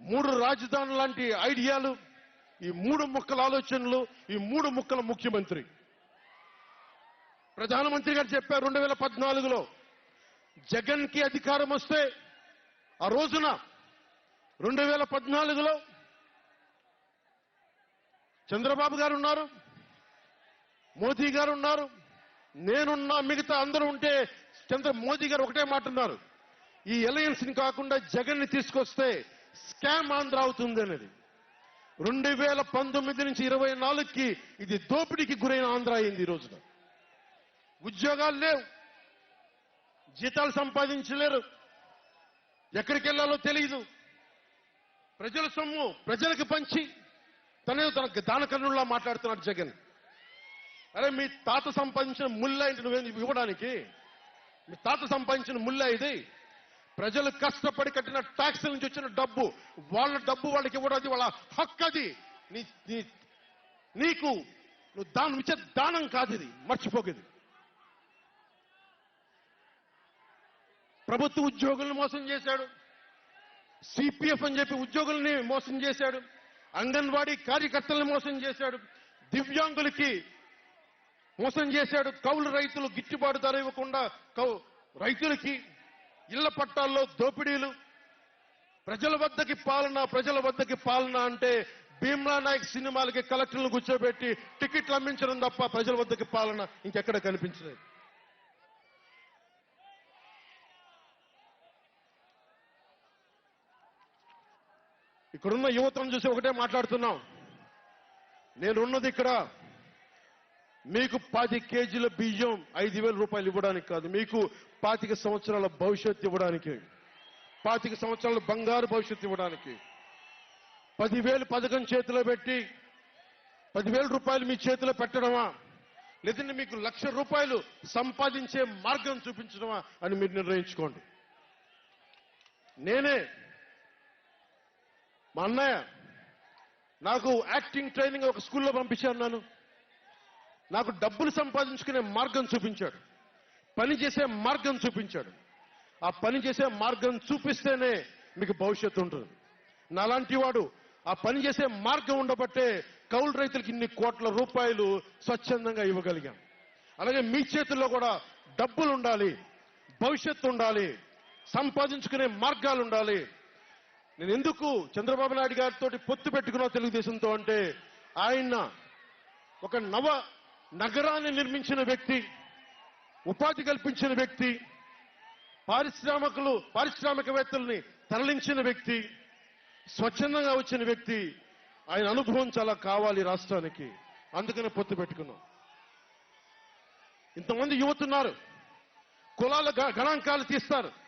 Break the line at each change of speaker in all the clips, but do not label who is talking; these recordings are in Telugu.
మూడు రాజధానులు లాంటి ఐడియాలు ఈ మూడు ముక్కల ఆలోచనలు ఈ మూడు ముక్కల ముఖ్యమంత్రి. ప్రధానమంత్రి గారు చెప్పారు రెండు వేల పద్నాలుగులో జగన్కి అధికారం వస్తే ఆ రోజున రెండు వేల పద్నాలుగులో చంద్రబాబు గారు ఉన్నారు మోదీ గారు ఉన్నారు నేనున్నా మిగతా అందరూ ఉంటే చంద్ర మోదీ గారు ఒకటే మాట ఉన్నారు ఈ అలయన్స్ని కాకుండా జగన్ని తీసుకొస్తే స్కామ్ ఆంధ్ర అవుతుంది అనేది. రెండు వేల పంతొమ్మిది నుంచి ఇరవై నాలుగుకి ఇది దోపిడీకి గురైన ఆంధ్ర అయింది ఈ రోజున. ఉద్యోగాలు లేవు. జీతాలు సంపాదించలేరు. ఎక్కడికి వెళ్ళాలో తెలియదు ప్రజల సొమ్ము ప్రజలకు పంచి తనే తన దానకర్ణుల్లా మాట్లాడుతున్నాడు జగన్. అరే మీ తాత సంపాదించిన ముల్ల ఏంటి నువ్వేం ఇవ్వడానికి? మీ తాత సంపాదించిన ముల్లా ఇది. ప్రజలు కష్టపడి కట్టిన ట్యాక్స్ నుంచి వచ్చిన డబ్బు వాళ్ళ డబ్బు వాళ్ళకి ఇవ్వడం అది వాళ్ళ హక్కు అది. నీ నీకు నువ్వు దాని ఇచ్చే దానం కాదు ఇది మర్చిపోకేది ప్రభుత్వ ఉద్యోగులను మోసం చేశాడు. సిపిఎఫ్ అని చెప్పి ఉద్యోగుల్ని మోసం చేశాడు. అంగన్వాడీ కార్యకర్తలను మోసం చేశాడు. దివ్యాంగులకి మోసం చేశాడు. కౌలు రైతులు గిట్టుబాటు ధర ఇవ్వకుండా కౌ రైతులకి ఇళ్ళ పట్టాల్లో దోపిడీలు. ప్రజల వద్దకి పాలన ప్రజల వద్దకి పాలన అంటే భీమ్లా నాయక్ సినిమాలకి కలెక్టర్లు కూర్చోబెట్టి టికెట్లు అమ్మించడం తప్ప ప్రజల వద్దకి పాలన ఇంకెక్కడ కనిపించలేదు. ఇక్కడున్న యువతను చూసి ఒకటే మాట్లాడుతున్నాం. నేనున్నది ఇక్కడ మీకు పాతి కేజీల బియ్యం ఐదు వేల రూపాయలు ఇవ్వడానికి కాదు మీకు పాతిక సంవత్సరాల భవిష్యత్తు ఇవ్వడానికి పాతిక సంవత్సరాల బంగారు భవిష్యత్తు ఇవ్వడానికి. పదివేలు పథకం చేతిలో పెట్టి పదివేల రూపాయలు మీ చేతిలో పెట్టడమా? లేదంటే మీకు లక్ష రూపాయలు సంపాదించే మార్గం చూపించడమా అని మీరు నిర్ణయించుకోండి. నేనే మా అన్నయ్య నాకు యాక్టింగ్ ట్రైనింగ్ ఒక స్కూల్లో పంపించాను నన్ను. నాకు డబ్బులు సంపాదించుకునే మార్గం చూపించాడు. పని చేసే మార్గం చూపించాడు. ఆ పని చేసే మార్గం చూపిస్తేనే మీకు భవిష్యత్తు ఉంటుంది. నాలాంటి వాడు ఆ పని చేసే మార్గం ఉండబట్టే కౌలు రైతులకి ఇన్ని కోట్ల రూపాయలు స్వచ్ఛందంగా ఇవ్వగలిగాం. అలాగే మీ చేతుల్లో కూడా డబ్బులు ఉండాలి భవిష్యత్తు ఉండాలి సంపాదించుకునే మార్గాలు ఉండాలి. నేను ఎందుకు చంద్రబాబు నాయుడు గారితో పొత్తు పెట్టుకున్నా తెలుగుదేశంతో అంటే ఆయన ఒక నవ నగరాన్ని నిర్మించిన వ్యక్తి ఉపాధి కల్పించిన వ్యక్తి పారిశ్రామికులు పారిశ్రామికవేత్తల్ని తరలించిన వ్యక్తి స్వచ్ఛందంగా వచ్చిన వ్యక్తి ఆయన అనుభవం చాలా కావాలి రాష్ట్రానికి. అందుకనే పొత్తు పెట్టుకున్నాం. ఇంతమంది యువతున్నారు. కులాల గ- గణాంకాలు తీస్తారు.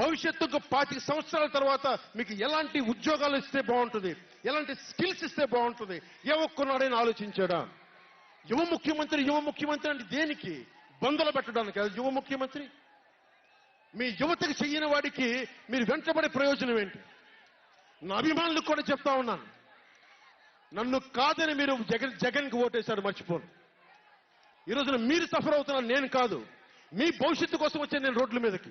భవిష్యత్తుకు పాతిక సంవత్సరాల తర్వాత మీకు ఎలాంటి ఉద్యోగాలు ఇస్తే బాగుంటుంది? ఎలాంటి స్కిల్స్ ఇస్తే బాగుంటుంది? ఏ ఒక్కనాడైనా ఆలోచించాడా? యువ ముఖ్యమంత్రి యువ ముఖ్యమంత్రి అంటే దేనికి? బంధులు పెట్టడానికి. అది యువ ముఖ్యమంత్రి. మీ యువతకు చెయ్యని వాడికి మీరు వెంటబడే ప్రయోజనం ఏంటి? నా అభిమానులకు కూడా చెప్తా ఉన్నాను. నన్ను కాదని మీరు జగన్ జగన్కి ఓటేశారు మర్చిపోను. ఈ రోజున మీరు సఫర్ అవుతున్నారు నేను కాదు. మీ భవిష్యత్తు కోసం వచ్చే నేను రోడ్ల మీదకి.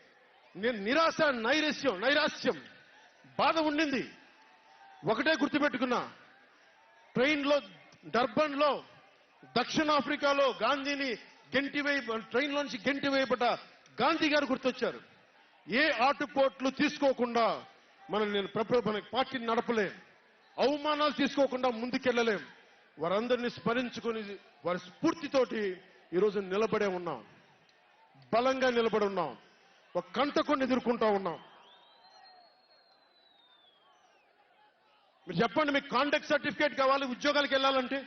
నిరాశ నైరాస్యం నైరాస్యం బాధ ఉండింది. ఒకటే గుర్తుపెట్టుకున్నా. ట్రైన్లో డర్బన్లో దక్షిణాఫ్రికాలో గాంధీని గెంటి వేయపడ ట్రైన్లో ట్రైన్లోంచి గెంటి వేయబడ్డ గాంధీ గారు గుర్తొచ్చారు. ఏ ఆటుపోట్లు తీసుకోకుండా మనం నేను ప్రభు మన పార్టీని నడపలేం. అవమానాలు తీసుకోకుండా ముందుకెళ్ళలేం. వారందరినీ స్మరించుకొని వారి స్ఫూర్తితోటి ఈరోజు నిలబడే ఉన్నాం. బలంగా నిలబడి ఉన్నాం. ఒక కంటకొని ఎదుర్కొంటా ఉన్నాం. మీరు చెప్పండి మీకు కాంటాక్ట్ సర్టిఫికేట్ కావాలి ఉద్యోగాలకు వెళ్ళాలంటే?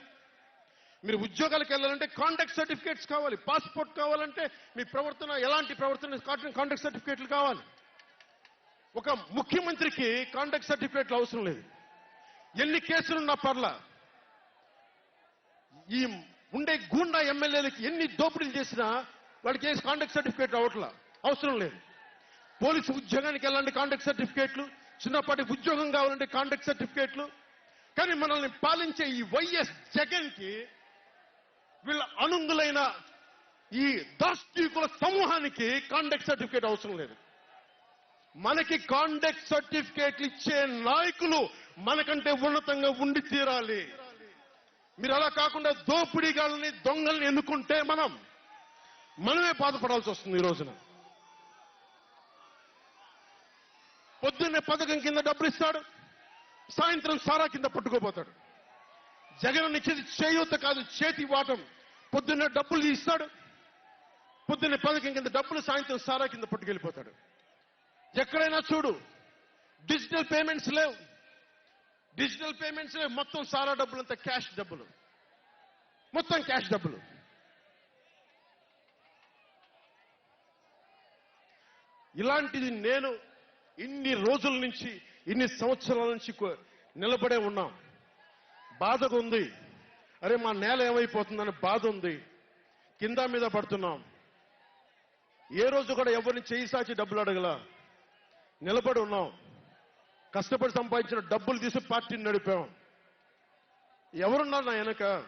మీరు ఉద్యోగాలకు వెళ్ళాలంటే కాంటాక్ట్ సర్టిఫికేట్స్ కావాలి పాస్పోర్ట్ కావాలంటే మీ ప్రవర్తన ఎలాంటి ప్రవర్తన కాంటాక్ట్ సర్టిఫికేట్లు కావాలి. ఒక ముఖ్యమంత్రికి కాంటాక్ట్ సర్టిఫికేట్లు అవసరం లేదు. ఎన్ని కేసులున్నా పర్లా ఈ ఉండే గూండా ఎమ్మెల్యేలకి ఎన్ని దోపిడీలు చేసినా వాళ్ళకి ఏ కాంటాక్ట్ సర్టిఫికేట్ అవట్లా అవసరం లేదు. పోలీసు ఉద్యోగానికి వెళ్ళండి కాంటాక్ట్ సర్టిఫికేట్లు. చిన్నపాటి ఉద్యోగం కావాలంటే కాంటాక్ట్ సర్టిఫికేట్లు. కానీ మనల్ని పాలించే ఈ వైఎస్ జగన్కి వీళ్ళ అనుంగులైన ఈ దాష్టీకుల సమూహానికి కాంటాక్ట్ సర్టిఫికేట్ అవసరం లేదు. మనకి కాంటాక్ట్ సర్టిఫికేట్లు ఇచ్చే నాయకులు మనకంటే ఉన్నతంగా ఉండి తీరాలి. మీరు అలా కాకుండా దోపిడీగాళ్ళని దొంగల్ని ఎన్నుకుంటే మనం మనమే బాధపడాల్సి వస్తుంది ఈ రోజున. పొద్దున్నే పథకం కింద డబ్బులు ఇస్తాడు సాయంత్రం సారా కింద పట్టుకోపోతాడు జగన్ ఇచ్చేది చేయూత కాదు చేతి వాటం. పొద్దున్నే డబ్బులు ఇస్తాడు పొద్దున్నే పథకం కింద డబ్బులు సాయంత్రం సారా కింద పట్టుకెళ్ళిపోతాడు. ఎక్కడైనా చూడు డిజిటల్ పేమెంట్స్ లేవు. డిజిటల్ పేమెంట్స్ లేవు మొత్తం సారా డబ్బులంతా క్యాష్ డబ్బులు. మొత్తం క్యాష్ డబ్బులు. ఇలాంటిది నేను ఇన్ని రోజుల నుంచి ఇన్ని సంవత్సరాల నుంచి నిలబడే ఉన్నాం. బాధగా ఉంది. అరే మా నేల ఏమైపోతుందని బాధ ఉంది. కింద మీద పడుతున్నాం. ఏ రోజు కూడా ఎవరిని చేయి సాచి డబ్బులు అడగల. నిలబడి ఉన్నాం. కష్టపడి సంపాదించిన డబ్బులు తీసి పార్టీని నడిపాం. ఎవరున్నారు నా వెనక?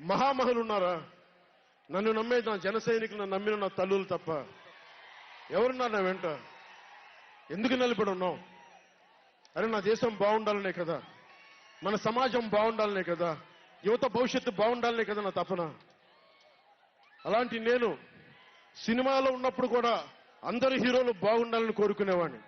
మహామహులు ఉన్నారా? నన్ను నమ్మే నా జన సైనికులు నమ్మిన నా తల్లులు తప్ప. ఎవరున్నారు నా వెంట? ఎందుకు నిలబడి ఉన్నాం అరే నా దేశం బాగుండాలనే కదా. మన సమాజం బాగుండాలనే కదా. యువత భవిష్యత్తు బాగుండాలనే కదా నా తపన. అలాంటి నేను సినిమాలో ఉన్నప్పుడు కూడా అందరు హీరోలు బాగుండాలని కోరుకునేవాడిని.